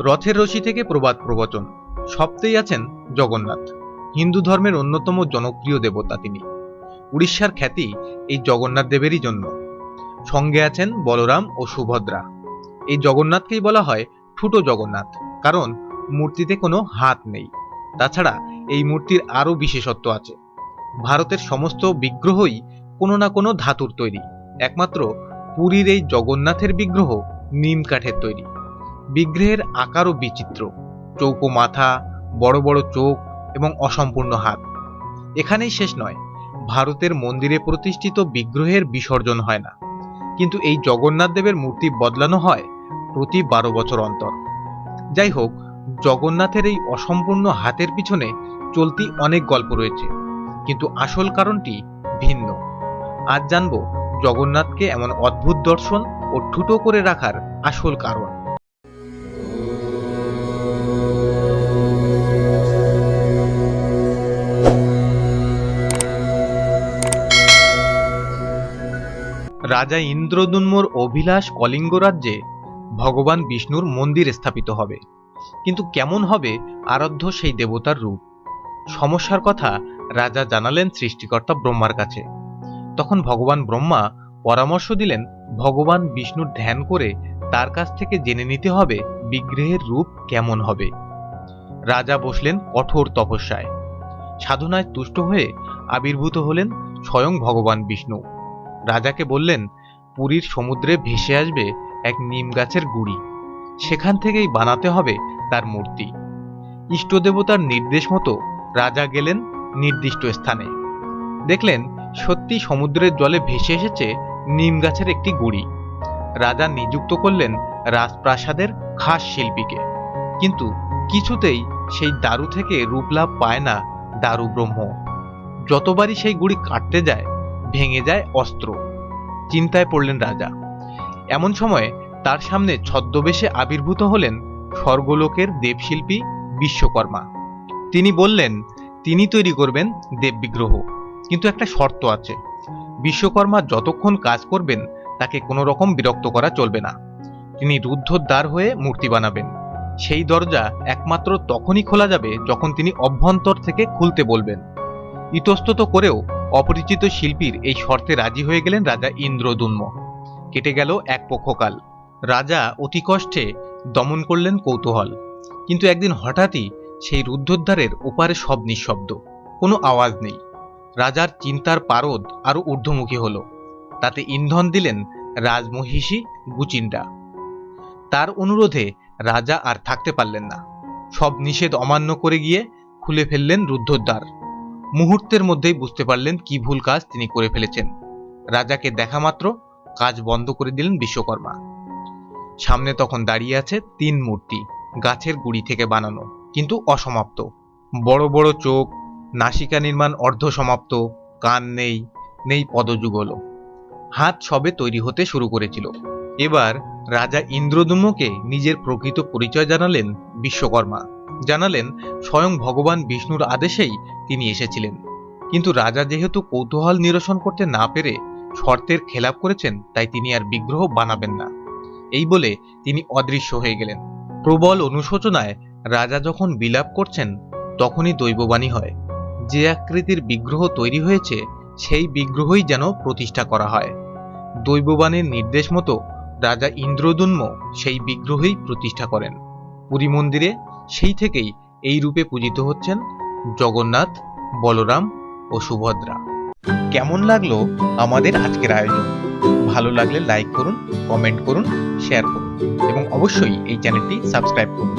রথের রশি থেকে প্রবাদ প্রবচন। সপ্তেই আছেন জগন্নাথ, হিন্দু ধর্মের অন্যতম জনপ্রিয় দেবতা তিনি। উড়িষ্যার খ্যাতি এই জগন্নাথ দেবেরই জন্য। সঙ্গে আছেন বলরাম ও সুভদ্রা। এই জগন্নাথকেই বলা হয় ঠুটো জগন্নাথ, কারণ মূর্তিতে কোনো হাত নেই। তাছাড়া এই মূর্তির আরও বিশেষত্ব আছে। ভারতের সমস্ত বিগ্রহই কোনো না কোনো ধাতুর তৈরি। একমাত্র পুরীর এই জগন্নাথের বিগ্রহ নিম কাঠের তৈরি। বিগ্রহের আকারও বিচিত্র। চৌকো মাথা, বড় বড় চোখ এবং অসম্পূর্ণ হাত। এখানেই শেষ নয়, ভারতের মন্দিরে প্রতিষ্ঠিত বিগ্রহের বিসর্জন হয় না। কিন্তু এই জগন্নাথ দেবের মূর্তি বদলানো হয় প্রতি বারো বছর অন্তর। যাই হোক, জগন্নাথের এই অসম্পূর্ণ হাতের পিছনে চলতি অনেক গল্প রয়েছে। কিন্তু আসল কারণটি ভিন্ন। আজ জানব জগন্নাথকে এমন অদ্ভুত দর্শন ও ঠুটো করে রাখার আসল কারণ। রাজা ইন্দ্রদুন্মর অভিলাষ কলিঙ্গ রাজ্যে ভগবান বিষ্ণুর মন্দির স্থাপিত হবে। কিন্তু কেমন হবে আরাধ্য সেই দেবতার রূপ? সমস্যার কথা রাজা জানালেন সৃষ্টিকর্তা ব্রহ্মার কাছে। তখন ভগবান ব্রহ্মা পরামর্শ দিলেন, ভগবান বিষ্ণুর ধ্যান করে তার কাছ থেকে জেনে নিতে হবে বিগ্রহের রূপ কেমন হবে। রাজা বসলেন কঠোর তপস্যায়। সাধনায় তুষ্ট হয়ে আবির্ভূত হলেন স্বয়ং ভগবান বিষ্ণু। রাজাকে বললেন, পুরীর সমুদ্রে ভেসে আসবে এক নিম গাছের গুড়ি। সেখান থেকেই বানাতে হবে তার মূর্তি। ইষ্টদেবতার নির্দেশ মতো রাজা গেলেন নির্দিষ্ট স্থানে। দেখলেন সত্যি সমুদ্রের জলে ভেসে এসেছে নিম গাছের একটি গুড়ি। রাজা নিযুক্ত করলেন রাজপ্রাসাদের খাস শিল্পীকে। কিন্তু কিছুতেই সেই দারু থেকে রূপলাভ পায় না দারু ব্রহ্ম যতবারই সেই গুড়ি কাটতে যায় ভেঙে যায় অস্ত্র। চিন্তায় পড়লেন রাজা। এমন সময়ে তার সামনে ছদ্মবেশে আবির্ভূত হলেন স্বর্গলোকের দেবশিল্পী বিশ্বকর্মা। তিনি বললেন, তিনি তৈরি করবেন দেববিগ্রহ। কিন্তু একটা শর্ত আছে। বিশ্বকর্মা যতক্ষণ কাজ করবেন, তাকে কোনো রকম বিরক্ত করা চলবে না। তিনি রুদ্ধদ্বার হয়ে মূর্তি বানাবেন। সেই দরজা একমাত্র তখনই খোলা যাবে যখন তিনি অভ্যন্তর থেকে খুলতে বলবেন। ইতস্তত করেও অপরিচিত শিল্পীর এই শর্তে রাজি হয়ে গেলেন রাজা ইন্দ্রদুন্ম কেটে গেল এক পক্ষকাল। রাজা অতি কষ্টে দমন করলেন কৌতূহল। কিন্তু একদিন হঠাৎই সেই রুদ্ধদ্বারের ওপারে সব নিঃশব্দ। কোনো আওয়াজ নেই। রাজার চিন্তার পারদ আরও ঊর্ধ্বমুখী হল। তাতে ইন্ধন দিলেন রাজমহিষী গুচিন্ডা। তার অনুরোধে রাজা আর থাকতে পারলেন না। সব নিষেধ অমান্য করে গিয়ে খুলে ফেললেন রুদ্ধদ্বার। মুহূর্তের মধ্যেই বুঝতে পারলেন কি ভুল কাজ তিনি করে ফেলেছেন। রাজাকে দেখা মাত্র কাজ বন্ধ করে দিলেন বিশ্বকর্মা। সামনে তখন দাঁড়িয়ে আছে তিন মূর্তি, গাছের গুড়ি থেকে বানানো, কিন্তু অসমাপ্ত। বড় বড় চোখ, নাসিকা নির্মাণ অর্ধ সমাপ্ত, কান নেই নেই পদযুগল। হাত সবে তৈরি হতে শুরু করেছিল। এবার রাজা ইন্দ্রদুম্নকে নিজের প্রকৃত পরিচয় জানালেন বিশ্বকর্মা। জানালেন, স্বয়ং ভগবান বিষ্ণুর আদেশেই তিনি এসেছিলেন। কিন্তু রাজা যেহেতু কৌতূহল নিরসন করতে না পেরে শর্তের খেলাপ করেছেন, তাই তিনি আর বিগ্রহ বানাবেন না। এই বলে তিনি অদৃশ্য হয়ে গেলেন। প্রবল অনুশোচনায় রাজা যখন বিলাপ করছেন, তখনই দৈববাণী হয়। যে আকৃতির বিগ্রহ তৈরি হয়েছে, সেই বিগ্রহই যেন প্রতিষ্ঠা করা হয়। দৈববাণীর নির্দেশ মতো রাজা ইন্দ্রদুন্ম সেই বিগ্রহই প্রতিষ্ঠা করেন। পুরী মন্দিরে সেই থেকেই এই রূপে পূজিত হচ্ছেন জগন্নাথ, বলরাম ও সুভদ্রা। কেমন লাগল আমাদের আজকের আয়োজন? ভালো লাগলে লাইক করুন কমেন্ট করুন শেয়ার করুন এবং অবশ্যই এই চ্যানেলটি সাবস্ক্রাইব করুন।